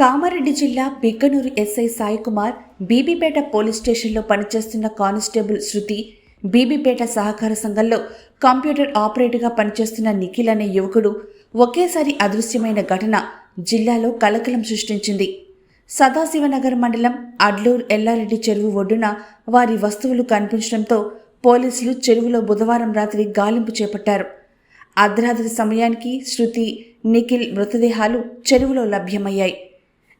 కామారెడ్డి జిల్లా Bikkanur SI Saikumar Bibipet police స్టేషన్లో పనిచేస్తున్న కానిస్టేబుల్ శృతి బీబీపేట సహకార సంఘంలో కంప్యూటర్ ఆపరేటర్గా పనిచేస్తున్న నిఖిల్ అనే యువకుడు ఒకేసారి అదృశ్యమైన ఘటన జిల్లాలో కలకలం సృష్టించింది. సదాశివనగర్ మండలం అడ్లూరు ఎల్లారెడ్డి చెరువు ఒడ్డున వారి వస్తువులు కనిపించడంతో పోలీసులు చెరువులో బుధవారం రాత్రి గాలింపు చేపట్టారు. అర్ధరాత్రి సమయానికి శృతి నిఖిల్ మృతదేహాలు చెరువులో లభ్యమయ్యాయి.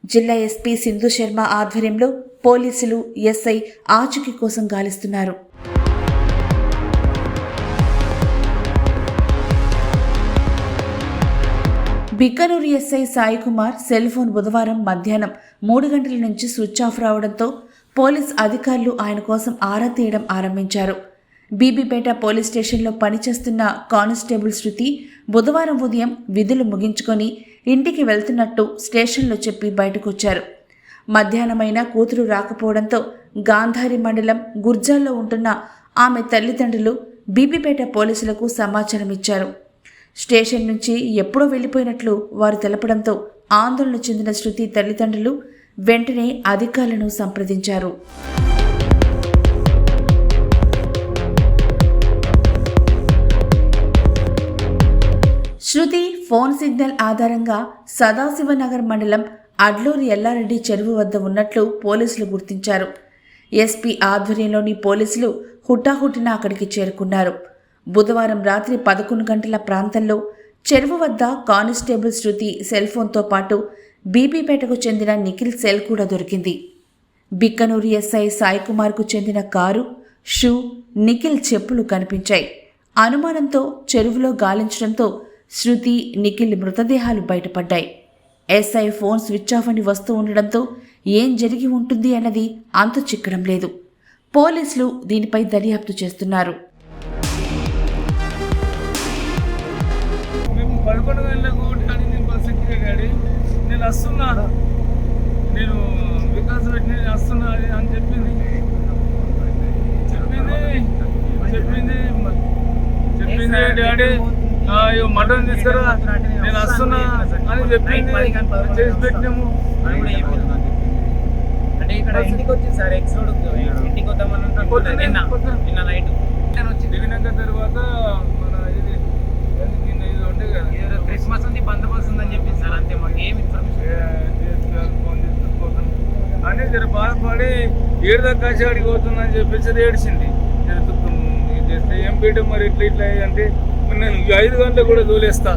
జిల్లా ఎస్పీ సింధు శర్మ ఆధ్వర్యంలో పోలీసులు ఎస్ఐ ఆచూకీ కోసం గాలిస్తున్నారు. Bikkanur SI Sai Kumar cell phone బుధవారం మధ్యాహ్నం మూడు గంటల నుంచి స్విచ్ ఆఫ్ రావడంతో పోలీస్ అధికారులు ఆయన కోసం ఆరా తీయడం ఆరంభించారు. బీబీపేట పోలీస్ స్టేషన్లో పనిచేస్తున్న కానిస్టేబుల్ శృతి బుధవారం ఉదయం విధులు ముగించుకొని ఇంటికి వెళ్తున్నట్టు స్టేషన్లో చెప్పి బయటకొచ్చారు. మధ్యాహ్నమైన కూతురు రాకపోవడంతో గాంధారి మండలం గుర్జాల్లో ఉంటున్న ఆమె తల్లిదండ్రులు బీబీపేట పోలీసులకు సమాచారం ఇచ్చారు స్టేషన్ నుంచి ఎప్పుడో వెళ్ళిపోయినట్లు వారు తెలపడంతో ఆందోళన చెందిన శృతి తల్లిదండ్రులు వెంటనే అధికారులను సంప్రదించారు. ఫోన్ సిగ్నల్ ఆధారంగా సదాశివనగర్ మండలం అడ్లూరి ఎల్లారెడ్డి చెరువు వద్ద ఉన్నట్లు పోలీసులు గుర్తించారు. ఎస్పీ ఆధ్వర్యంలోని పోలీసులు హుటాహుటిన అక్కడికి చేరుకున్నారు. బుధవారం రాత్రి పదకొండు గంటల ప్రాంతంలో చెరువు వద్ద కానిస్టేబుల్ శృతి సెల్ ఫోన్తో పాటు బీబీపేటకు చెందిన నిఖిల్ సెల్ కూడా దొరికింది. బిక్కనూరు ఎస్ఐ సాయికుమార్కు చెందిన కారు షూ నిఖిల్ చెప్పులు కనిపించాయి. అనుమానంతో చెరువులో గాలించడంతో శృతి నిఖిల్ మృతదేహాలు బయటపడ్డాయి. ఎస్ఐ ఫోన్ స్విచ్ ఆఫ్ అని వస్తూ ఉండడంతో ఏం జరిగి ఉంటుంది అన్నది అంతు చిక్కడం లేదు. పోలీసులు దీనిపై దర్యాప్తు చేస్తున్నారు. పదకొండు గంటలకు నేను బస్ ఎక్కితే డాడీ. నేను వస్తున్నా. నేను వికాస్ పెట్టి నేను వస్తున్నా అది అని చెప్పింది. చెప్పింది. చెప్పింది. మ- చెప్పింది డాడీ. ఇగో మటన్ తీసుకురా. నేను వస్తున్నా అని చెప్పింది చేసి పెట్టినాము. అంటే ఇక్కడ ఇంటికి వచ్చింది సార్ ఎక్స్ రోడ్ ఇంటికి వద్దామని అనుకుంటున్నా. నిన్న నిన్న నైట్ నేను వచ్చి దిగినాక తర్వాత మన ఇది కింద ఇది ఉండే కదా. ఏదో క్రిస్మస్ ఉంది బందోబస్తు ఉందని చెప్పింది సార్ అంతే మాకు ఏం ఇన్ఫర్మేషన్ ఏ, చేస్తున్నారు, ఫోన్. అని జర బాధపడి ఏడు దాకా కాసి అడిగి పోతున్నా అని చెప్పేసి ఏడిచింది చేస్తే ఏం పీయటం మరి ఇట్లా ఇట్లా అంటే నేను ఐదు గంటలు కూడా తోలేస్తా.